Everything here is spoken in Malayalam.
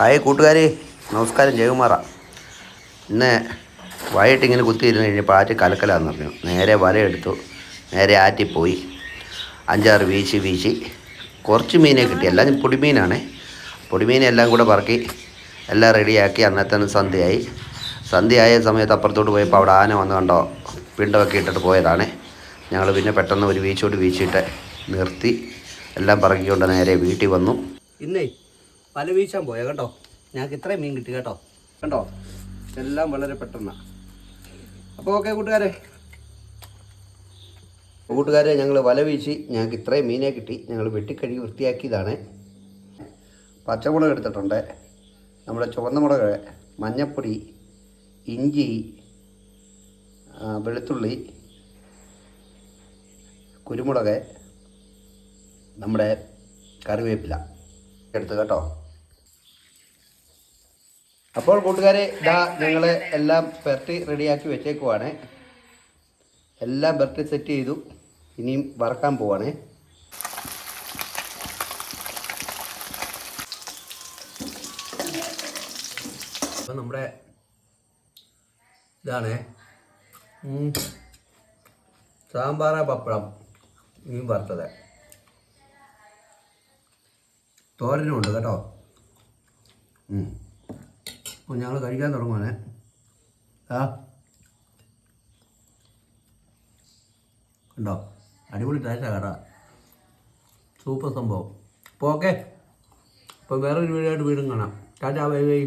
ഹായ് കൂട്ടുകാരി നമസ്കാരം ജയകുമാറ. ഇന്ന് വൈകിട്ട് ഇങ്ങനെ കുത്തിയിരുന്ന് കഴിഞ്ഞപ്പോൾ ആറ്റ് കലക്കലാന്ന് പറഞ്ഞു. നേരെ വലയെടുത്തു നേരെ ആറ്റിപ്പോയി. അഞ്ചാറ് വീശി വീശി. കുറച്ച് മീനെ കിട്ടി. എല്ലാം പൊടിമീനാണ് പൊടിമീനെല്ലാം കൂടെ പറക്കി എല്ലാം റെഡിയാക്കി അന്നത്തെ സന്ധ്യയായി. സന്ധ്യയായ സമയത്ത് അപ്പുറത്തോട്ട് പോയപ്പോൾ അവിടെ ആന വന്ന് കണ്ടോ പിണ്ടമൊക്കെ ഇട്ടിട്ട് പോയതാണ്. ഞങ്ങൾ പിന്നെ പെട്ടെന്ന് ഒരു വീച്ചോട്ട് വീശിയിട്ട് നിർത്തി. എല്ലാം പറക്കിക്കൊണ്ട് നേരെ വീട്ടിൽ വന്നു. ഇന്നേ പല വീശാൻ പോയ? കേട്ടോ ഞങ്ങൾക്ക് ഇത്രയും മീൻ കിട്ടി കേട്ടോ. കണ്ടോ? എല്ലാം വളരെ പെട്ടെന്നാണ് അപ്പോൾ ഓക്കെ കൂട്ടുകാരെ. കൂട്ടുകാരെ ഞങ്ങൾ വല വീശി ഞങ്ങൾക്ക് ഇത്രയും മീനെ കിട്ടി. ഞങ്ങൾ വെട്ടിക്കഴുകി വൃത്തിയാക്കിയതാണ്. പച്ചമുളക് എടുത്തിട്ടുണ്ട്. നമ്മുടെ ചുവന്ന മുളക് മഞ്ഞപ്പൊടി ഇഞ്ചി വെളുത്തുള്ളി കുരുമുളക് നമ്മുടെ കറിവേപ്പില. എടുത്ത് കേട്ടോ. അപ്പോൾ കൂട്ടുകാരെ ഇതാ ഞങ്ങൾ എല്ലാം പെർട്ടി റെഡിയാക്കി വെച്ചേക്കുവാണ് എല്ലാം പെരട്ടി സെറ്റ് ചെയ്തു ഇനിയും വറക്കാൻ പോവാണ് അപ്പം നമ്മുടെ ഇതാണ്. സാമ്പാറ പപ്പടം മീൻ വറുത്തത് തോരനുണ്ട് കേട്ടോ. അപ്പോൾ ഞങ്ങൾ കഴിക്കാൻ തുടങ്ങുവാണേ ആ കണ്ടോ? അടിപൊളി ടേസ്റ്റാണ് കേട്ടോ സൂപ്പർ സംഭവം. അപ്പോൾ ഓക്കെ അപ്പോൾ വേറൊരു വീഡിയോ ആയിട്ട് വീണ്ടും കാണാം. Tata bye bye